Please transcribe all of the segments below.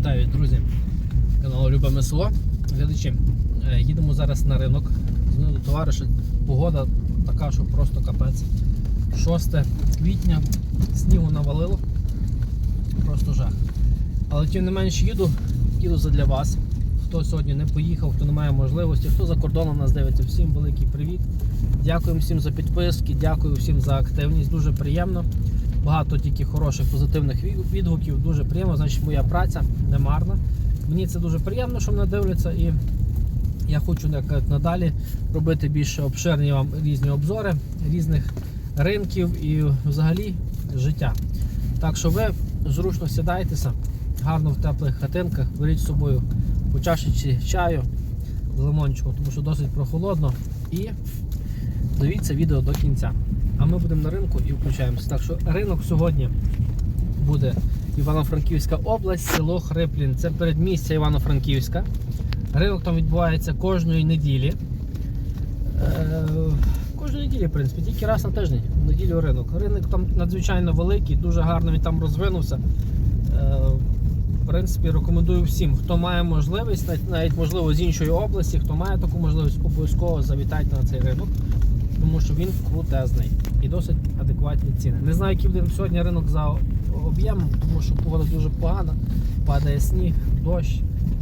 Вітаю, друзі, каналу Любиме село. Глядачі, е, їдемо зараз на ринок. Дзвонив товариша. Погода така, що просто капець. 6 квітня, снігу навалило. Просто жах. Але тим не менше їду, їду задля вас. Хто сьогодні не поїхав, хто не має можливості, хто за кордоном нас дивиться, всім великий привіт. Дякую всім за підписки, дякую всім за активність. Дуже приємно. Багато тільки хороших позитивних відгуків. Дуже приємно. Значить, моя праця не марна. Мені це дуже приємно, що мене дивляться, і я хочу як надалі робити більш обширні вам різні обзори різних ринків і взагалі життя. Так що ви зручно сідайтеся, гарно в теплих хатинках, беріть з собою по чашечці чаю з лимончиком, тому що досить прохолодно. І дивіться відео до кінця. А ми будемо на ринку і включаємося. Так що ринок сьогодні буде Івано-Франківська область, село Хриплін. Це передмістя Івано-Франківська. Ринок там відбувається кожної неділі. Е, Кожної неділі, в принципі, тільки раз на тиждень, в неділю ринок. Ринок там надзвичайно великий, дуже гарно він там розвинувся. Е, В принципі, рекомендую всім, хто має можливість, навіть- можливо з іншої області, хто має таку можливість, обов'язково завітайте на цей ринок, тому що він крутезний і досить адекватні ціни. Не знаю, який буде сьогодні ринок за об'ємом, тому що погода дуже погана, падає сніг, дощ,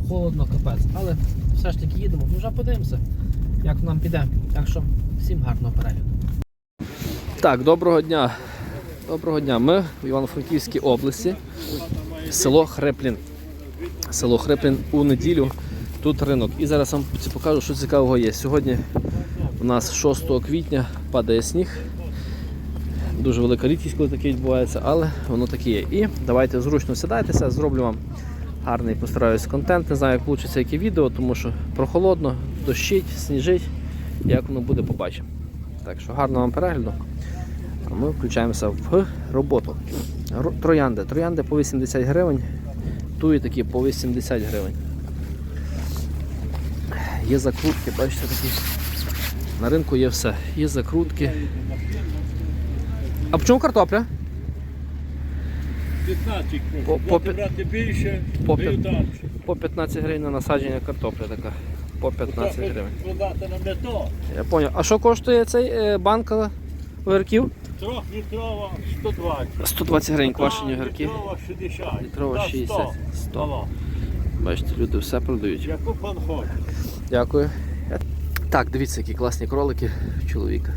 холодно, капець. Але все ж таки їдемо, ну вже подивимося, як нам піде. Так що всім гарного перегляду. Так, доброго дня. Доброго дня. Ми в Івано-Франківській області, село Хреплін. Село Хреплін у неділю. Тут ринок. І зараз вам покажу, що цікавого є. Сьогодні у нас 6 квітня падає сніг. Дуже велика рідкість, коли таке відбувається, але воно таке є. І давайте зручно сідайтеся, зроблю вам гарний постараюсь контент. Не знаю, як вийде яке відео, тому що прохолодно, дощить, сніжить. Як воно буде, побачимо. Так що гарного вам перегляду. А ми включаємося в роботу. Троянди. Троянди по 80 гривень, туї такі по 80 гривень. Є закрутки, бачите такі. На ринку є все. Є закрутки. А по чому картопля? 15 По- по пі- брати більше, по даю далі. По 15 гривень на насадження картопля така. По 15 гривень. Продати нам не то. Я поняв. А що коштує цей е, банка огірків? Трьохлітрова 120. 120 гривень квашені огірки. Літрова 60. Літрова Та 60. 100. Алло. Бачите, люди все продають. Яку пан хоче? Дякую. Так, дивіться, які класні кролики чоловіка.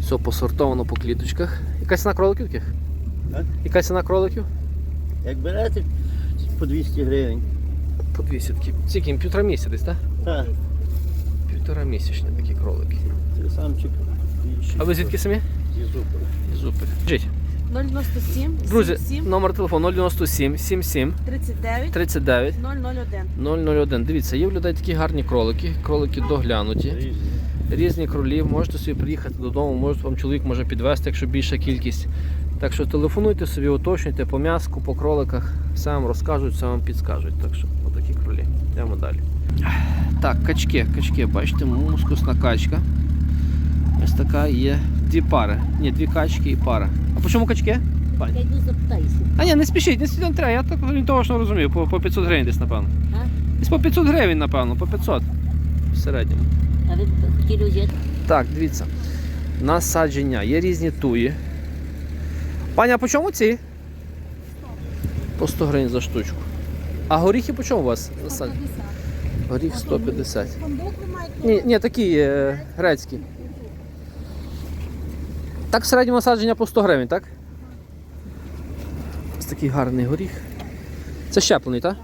Все посортовано по кліточках. Яка ціна кроликів таких? А? Яка ціна кроликів? Як берете по 200 гривень. По 200 такі. Скільки? їм? Півтора місяця десь, так? Так, Півтора місячні такі кролики. це самчик. А ви звідки самі? Зі зубами. Зупер. Жіть. 097 Друзі, 77 номер телефону 097 77 39 39 001. 001. Дивіться, є в людей такі гарні кролики, кролики доглянуті. Різні. кролі, можете собі приїхати додому, може вам чоловік може підвезти, якщо більша кількість. Так що телефонуйте собі, уточнюйте по м'яску, по кроликах, все вам розкажуть, все вам підскажуть. Так що отакі кролі. Йдемо далі. Так, качки, качки, бачите, мускусна качка. Ось така є. Дві пари. Ні, дві качки і пара. А по чому качки? Пані? Я йду запитаюся. А ні, не спішіть, не спішіть, не треба, я так орієнтовно розумію, по, по 500 гривень десь, напевно. А? Десь по 500 гривень, напевно, по 500 в середньому. А ви хотіли взяти? Так, дивіться. Насадження. Є різні туї. Пані, а по чому ці? По 100 гривень за штучку. А горіхи по чому у вас? Горіх 150. Ні, ні, такі е, грецькі. Так, в середньому насадження по 100 гривень, так? Ось такий гарний горіх. Це щеплений, так?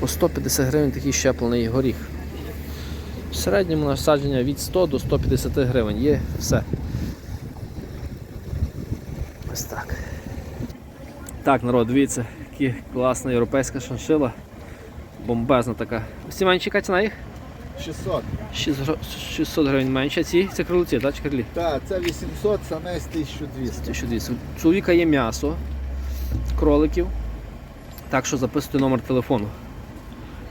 По 150 гривень такий щеплений горіх. В середньому насадження від 100 до 150 гривень. Є все. Ось так. Так, народ, дивіться, яка класна європейська шиншила. Бомбезна така. Яка ціна їх? 600. 600 гривень менше. Ці це крилиці, так? Чи крилі? Так, це 800, самець 1200. 1200. У чоловіка є м'ясо, кроликів. Так що записуйте номер телефону.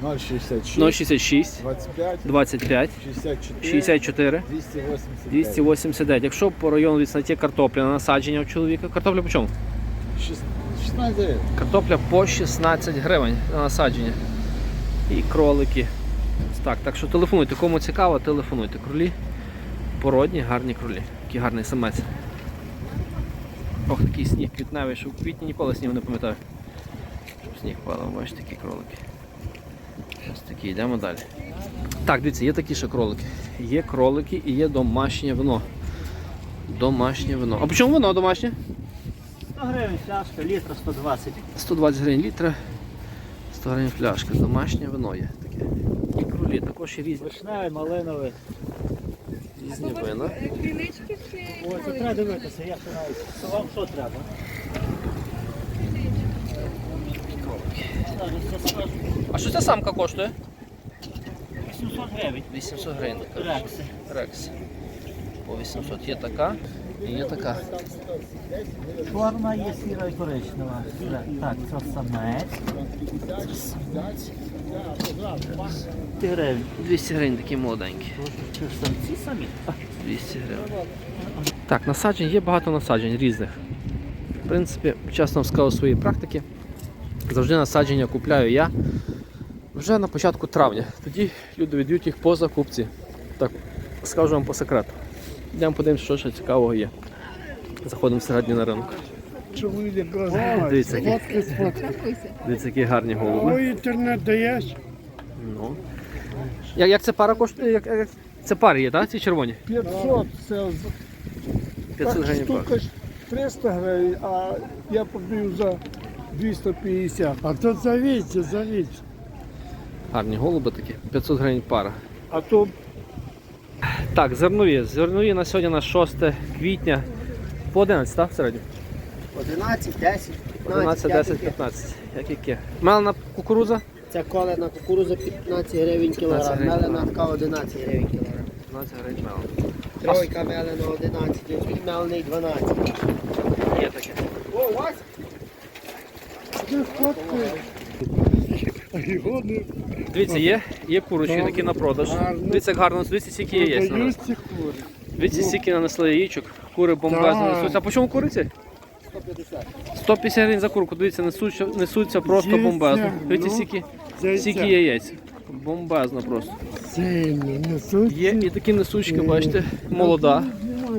066, 066 25, 25 64, 64 289. 289. Якщо по району відстаті картопля на насадження у чоловіка, картопля по чому? 16 гривень. Картопля по 16 гривень на насадження. І кролики. Так, так що телефонуйте, кому цікаво, телефонуйте. Кролі. Породні, гарні кролі. Який гарний самець. Ох, такий сніг квітневий, що в квітні ніколи снігу не пам'ятаю. Щоб сніг падав, бачите, такі кролики. Ось такі, йдемо далі. Так, дивіться, є такі ще кролики. Є кролики і є домашнє вино. Домашнє вино. А по чому вино домашнє? 100 гривень пляшка, літра 120. 120 гривень літра, 100 гривень пляшка. Домашнє вино є таке. І кролі також і різні, Вишневий, малиновий. різні вина. Крінички чи Ой, це треба дивитися, я ще навіть. Вам що треба? А що ця самка коштує? 800 гривень. 800 гривень. Рекси. Рекс. По 800 є така і є така. Чорна є сіра і коричнева. Так, це самець. Ти гривень. 200 гривень такі молоденькі. Самці самі? 200 гривень. Так, насаджень є багато насаджень різних. В принципі, чесно вам скажу свої практики. Завжди насадження купляю я вже на початку травня. Тоді люди віддають їх по закупці. Так, скажу вам по секрету. Йдемо подивимося, що ще цікавого є. Заходимо всередині на ринок. Дивіться, які, дивіться, які гарні голуби. Ой, інтернет даєш? Ну. Як, як це пара коштує? Як, як... Це пари є, так? Ці червоні? 500, це 500 гривень пара. штука ж 300 гривень, а я продаю за 250. А то завіться, завіться. Гарні голуби такі. 500 гривень пара. А то Так, зернові. Зернові на сьогодні на 6 квітня. По 11, так, в середньому? 11, 10, 15. 11, 10, 15. Як яке? Мелена кукуруза? Це колена кукуруза 15 гривень 15 кілограм, гривень мелена така 11 гривень кілограм. 15 гривень мелена. Тройка мелена 11, один мелений 12. Є таке. О, Вась! ти фоткою. Дивіться, є, є курочки такі на продаж. Дивіться, як гарно, дивіться, скільки ці кури. Дивіться, скільки нанесли яєчок. Кури бомбезно несуться. А по чому куриці? 150 150 гривень за курку. Дивіться, несуться, несуться просто бомбезно. Дивіться, ну. скільки, Зайця. скільки яєць. Бомбезно просто. Є і такі несучки, бачите, молода.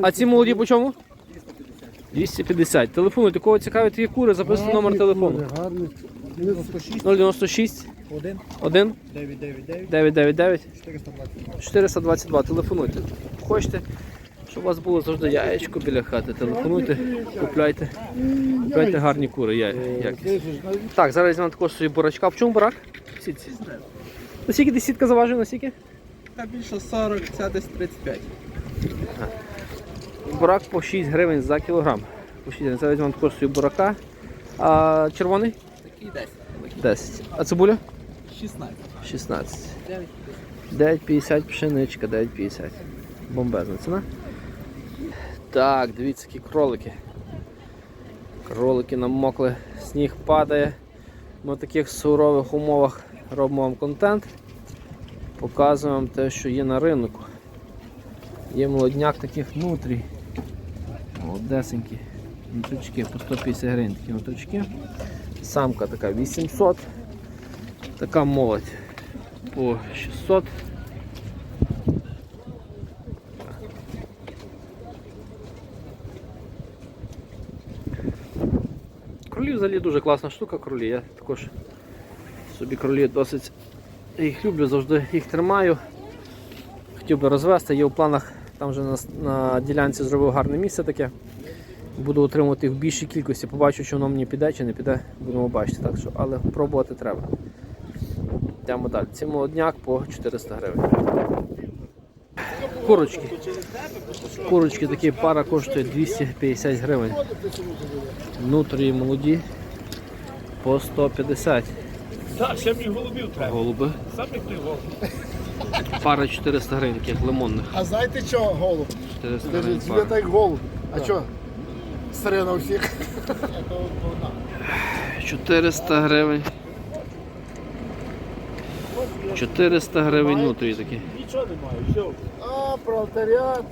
А ці молоді по чому? 250. Телефонуйте, кого цікавить є кури, записуйте номер телефону. Гарний. 096 1 1 999 422. Телефонуйте. Хочете, щоб у вас було завжди яєчко біля хати. Телефонуйте, купляйте. Купляйте гарні кури. Я, якість. Так, зараз візьмемо також собі бурачка. В чому бурак? Сітці. На скільки десь сітка заважує, на скільки? Та більше 40, ця десь 35. Бурак по 6 гривень за кілограм. По 6 гривень. Зараз візьмемо також собі бурака. А червоний? Такий 10. 10. А цибуля? 16. 16. 9,50 пшеничка, 9,50. Бомбезна ціна. Так, дивіться, які кролики. Кролики намокли, сніг падає. Ми в таких сурових умовах робимо вам контент. Показуємо вам те, що є на ринку. Є молодняк таких нутрій. Молодесенькі. Нутрички по 150 гривень такі нутрички. Самка така 800. Така молодь по 600. Кролі взагалі дуже класна штука, кролі. Я також собі кролі досить їх люблю, завжди їх тримаю. Хотів би розвести, є в планах, там вже на, на ділянці зробив гарне місце таке. Буду отримувати в більшій кількості. Побачу, чи воно мені піде чи не піде, будемо бачити. Так що, але пробувати треба. Йдемо далі. Ці молодняк по 400 гривень. Курочки. Курочки такі пара коштує 250 гривень. Внутрі молоді по 150. Так, ще мені голубів треба. Голуби. Саме ти голуб. Пара 400 гривень, таких лимонних. А знаєте що, голуб? 400 гривень тебе так голуб. А що? Старе на всіх. 400 гривень. 400 гривень внутрі такі. Нічого немає, все. А, пролетаріат.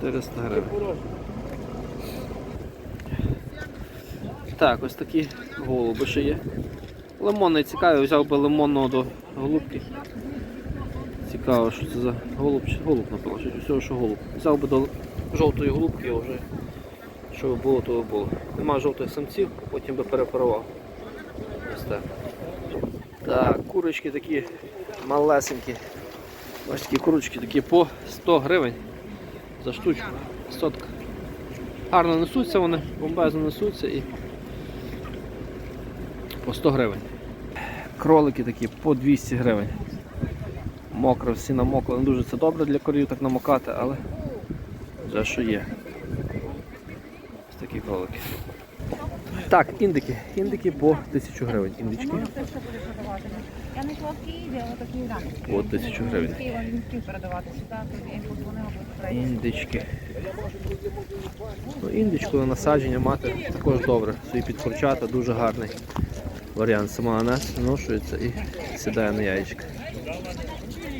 400 гривень. Так, ось такі голуби ще є. Лимонний цікавий, взяв би лимонного до голубки. Цікаво, що це за голуб голуб напевно, що всього, що голуб. Взяв би до жовтої голубки а вже. Що би було, то було. Нема жовтих самців, потім би перепарував. Ось так. Так, курочки такі малесенькі. Ось такі курочки такі по 100 гривень за штучку. Сотка. Гарно несуться вони, бомбезно несуться і по 100 гривень. Кролики такі по 200 гривень. Мокро, всі намокли. Не дуже це добре для корів так намокати, але вже що є. Кролики. Так, індики. Індики по 1000 гривень. Індички Я не йшла в але такі рани. по 1000 гривень. Індички. Ну, індичку на насадження мати також добре. Свої підкурчата, дуже гарний варіант. Сама нанес, зношується і сідає на яєчка.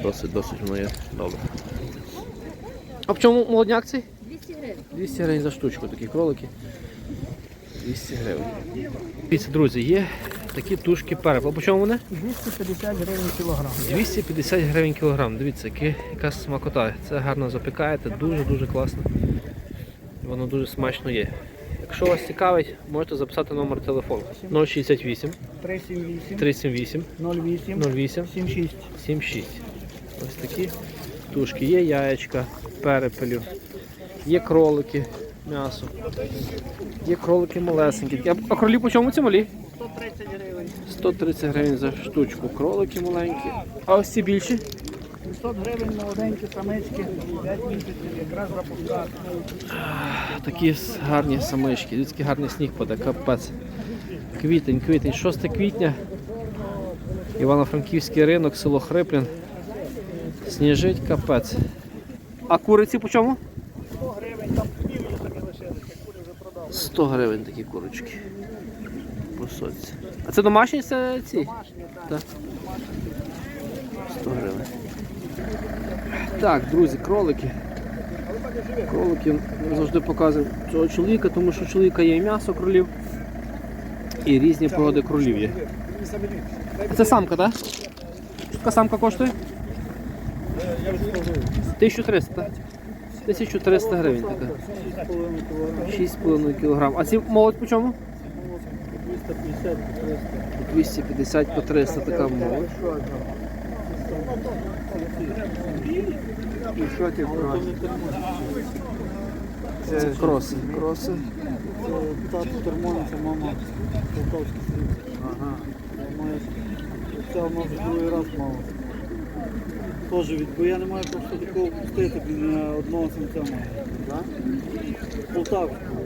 Досить, досить воно є добре. А в чому молодняк цей? 200 гривень. 200 гривень за штучку, такі кролики. 200 гривень. Дивіться, друзі, є такі тушки перепел. По чому вони? 250 гривень кілограм. 250 гривень кілограм. Дивіться, яка, яка смакота. Це гарно запікаєте, дуже-дуже класно. Воно дуже смачно є. Якщо вас цікавить, можете записати номер телефону 068 378 378 08 08 76. 76. Ось такі тушки. Є яєчка, перепелю, є кролики, м'ясо. Є кролики малесенькі. А- кролі по чому ці малі? 130 гривень. 130 гривень за штучку. Кролики маленькі. А ось ці більші? 700 гривень молоденькі самички, 5 місяців, якраз запускати. Такі гарні самишки. Людський гарний сніг паде, капець. Квітень, квітень, 6 квітня. Івано-Франківський ринок, село Хриплін. Сніжить капець. А куриці по чому? 100 гривень такі курочки. По сотці. А це домашні це ці? Так. 100 гривень. Так, друзі, кролики. Кролики завжди показуємо цього чоловіка, тому що у чоловіка є і м'ясо кролів, і різні породи кролів є. Це самка, так? Що така самка коштує? 1300, так? 1300 гривень така. 6,5 кг. А ці молодь по чому? 250 по 300 така молодь. Це кроси. Кроси. Тато це мама полтавський сріб. Ага. Ця вона вже другий раз мала. Теж від, бо я не маю просто такого пустити, блін, я одного самця маю. Полтавського.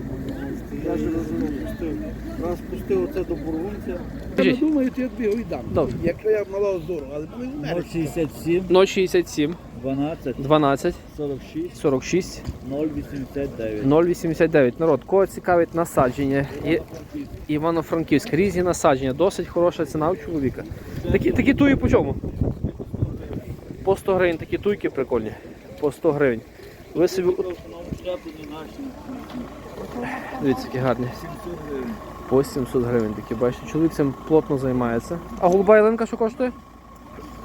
Я ж розумію, пустив. Раз пустив оце до бургунця. Я не Скажіть. думаю, то я тобі його віддам. Добре. Якщо я мала зору, але ми не знаємо. 067 067 12 12 46 46 089. 089. Народ, кого цікавить насадження? Івано-Франківськ. Різні насадження, досить хороша ціна у чоловіка. Такі, такі туї по чому? По 100 гривень такі туйки прикольні. По 100 гривень. Ви собі. Дивіться, які гарні. По 700 гривень такі, бачите. Чоловік цим плотно займається. А голуба ялинка що коштує?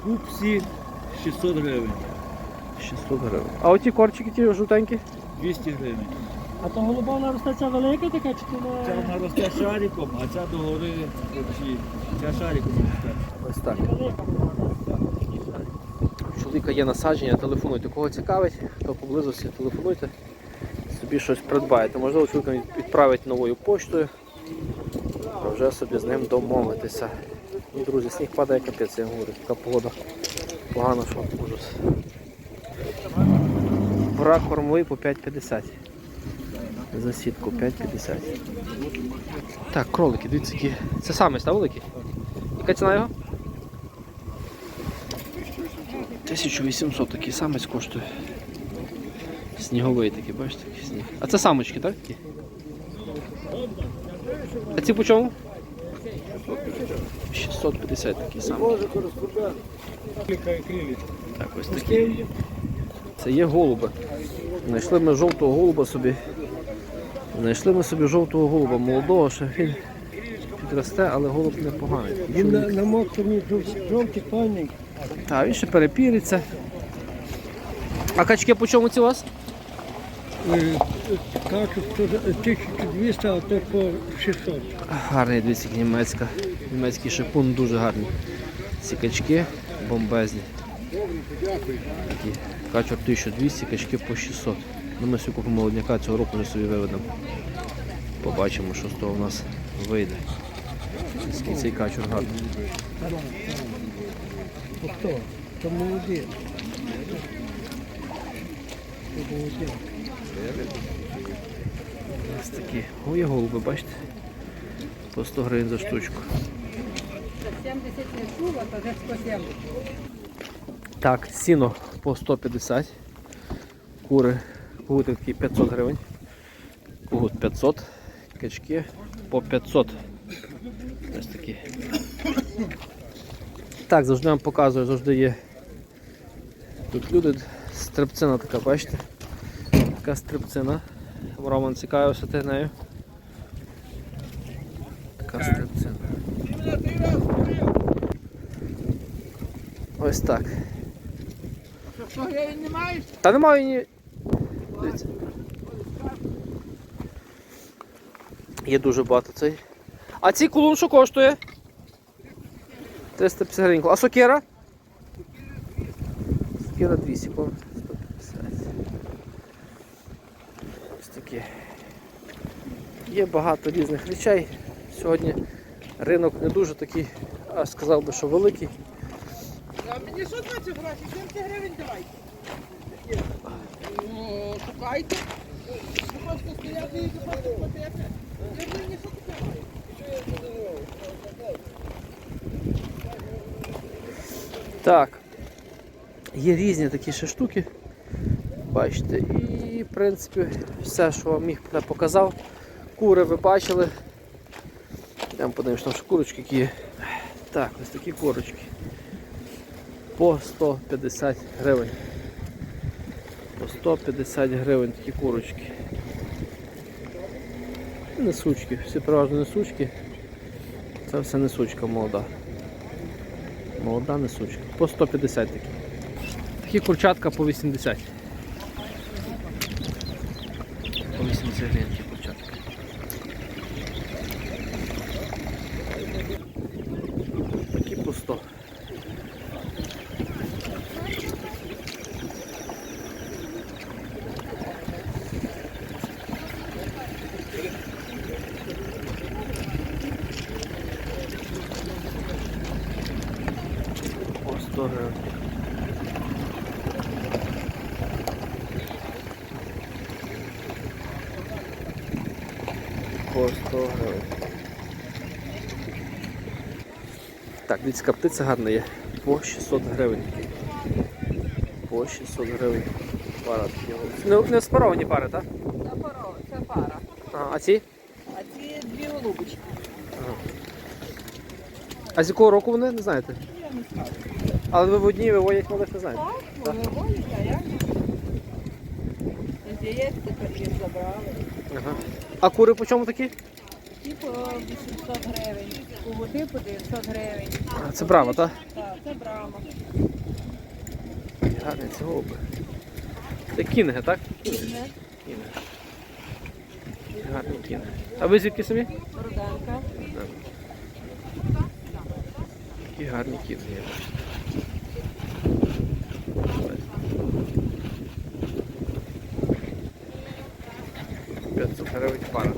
Купсі 600 гривень, 600 гривень. А оті корчики ті жовтенькі? 200 гривень. А то голуба вона росте ця велика така чи то Ця вона росте шариком, а ця догори ця шариком росте. Ось так. Чоловіка є насадження, телефонуйте. Кого цікавить, хто поблизості, телефонуйте, собі щось придбаєте. Можливо, чоловіка відправить новою поштою, а вже собі з ним домовитися. Ну, друзі, сніг падає капець, я говорю, така погода погана, що ужас. Брак кормовий по 5,50. За сітку 5,50. Так, кролики, дивіться, які. Це саме став великий? Яка ціна його? 1800 такий самець коштує. Сніговий такий, бачите, такий сніг. А це самочки, так? Такі? А ці по чому? 650 такий самий. Так, ось такі. Це є голуби. Знайшли ми жовтого голуба собі. Знайшли ми собі жовтого голуба молодого, ще він підросте, але голуб непоганий. Він на, на мокрому жовтий пальник. Так, він ще перепіриться. А качки по чому ці у вас? Е, за 1200, а то по 600. Гарний, дивіться, німецька. Німецький шипун дуже гарний. Ці качки бомбезні. Такі. Качур 1200, качки по 600. Ну, ми сьогодні купимо молодняка, цього року вже собі виведемо. Побачимо, що з того в нас вийде. Скільки цей качур гарний. То хто? То молоді. Ось такі. О, є голуби, бачите? По 100 гривень за штучку. 70 не чула, то вже 170. Так, сіно по 150. Кури, кугути такі 500 гривень. Кугут 500. Качки по 500. Ось такі. Так, завжди вам показую, завжди є. Тут люди, стрибцина така, бачите? Така стрибцина. Роман цікавився ти нею. Така стрибцина. Ось так. Та немає ні. Є дуже багато цей. А цей кулон що коштує? 350 гривень. А сокира? Сокира 200, по 150. Ось такі. Є багато різних речей. Сьогодні ринок не дуже такий, а сказав би, що великий. А мені що значить гроші? 70 гривень давайте. Ну, шукайте. Ви просто стояти і просто платити. Я мені що таке? Так. Є різні такі ще штуки. Бачите, і в принципі все, що вам міг показав. Кури ви бачили. Йдемо подивимося, там ще курочки які є. Так, ось такі курочки. По 150 гривень. По 150 гривень такі курочки. Несучки, всі переважно несучки. Це все несучка молода. Молода несучка. По 150 такі. Такі курчатка по 80. По 80 гривень такі курчатка. Такі по 100. По 100 гривень. По 100 гривень. Так, дивіться, птиця гарна є. По 600 гривень. По 600 гривень. Пара такі. Не, не спаровані пари, так? Це. Це пара. А, а ці? А ці дві голубочки. А з якого року вони, не знаєте? Я не знаю. Але ви в одній виводять молодих не знаєте. Так, вони водять, а я не. З яєць тепер їх забрали. Ага. А кури по чому такі? Типу, е, Ті 800 гривень. У води по 900 гривень. А, це брама, так? Так, це брама. Гарні це голуби. Це кінги, так? Кінги. Кінги. Гарні кінги. А ви звідки самі? Руденка. Такі гарні кінги, є. бачу. 500 гривень пара.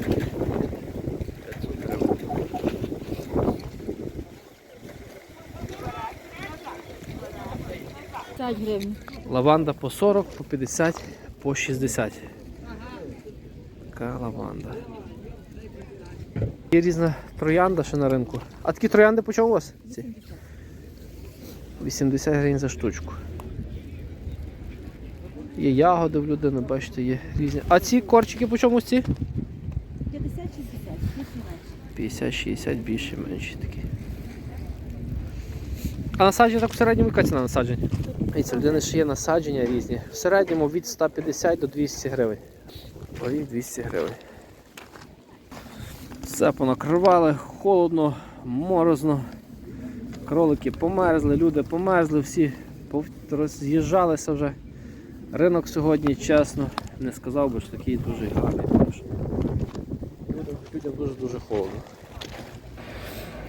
Лаванда по 40, по 50, по 60. Така лаванда. Є різна троянда ще на ринку. А такі троянди по чому у вас? Ці? 80 гривень за штучку. Є ягоди в людини, бачите, є різні. А ці корчики по чому ці? 50-60, більше менше. 50-60 більше, менші такі. А насадження так в середньому яка ціна насаджень? Дивіться, в людини ще є насадження різні. В середньому від 150 до 200 гривень. Горіх 200 гривень. Все понакривали, холодно, морозно. Кролики померзли, люди померзли, всі роз'їжджалися вже. Ринок сьогодні, чесно, не сказав би, що такий дуже гарний. тому що Людям, дуже-дуже холодно.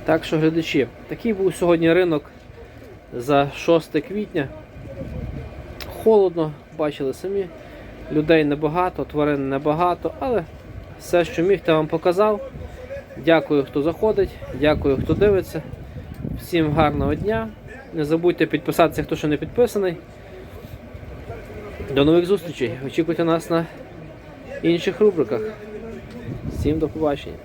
Так що, глядачі, такий був сьогодні ринок за 6 квітня. Холодно, бачили самі. Людей небагато, тварин небагато, але все, що міг, я вам показав. Дякую, хто заходить, дякую, хто дивиться. Всім гарного дня. Не забудьте підписатися, хто ще не підписаний. До нових зустрічей. Очікуйте нас на інших рубриках. Всім до побачення.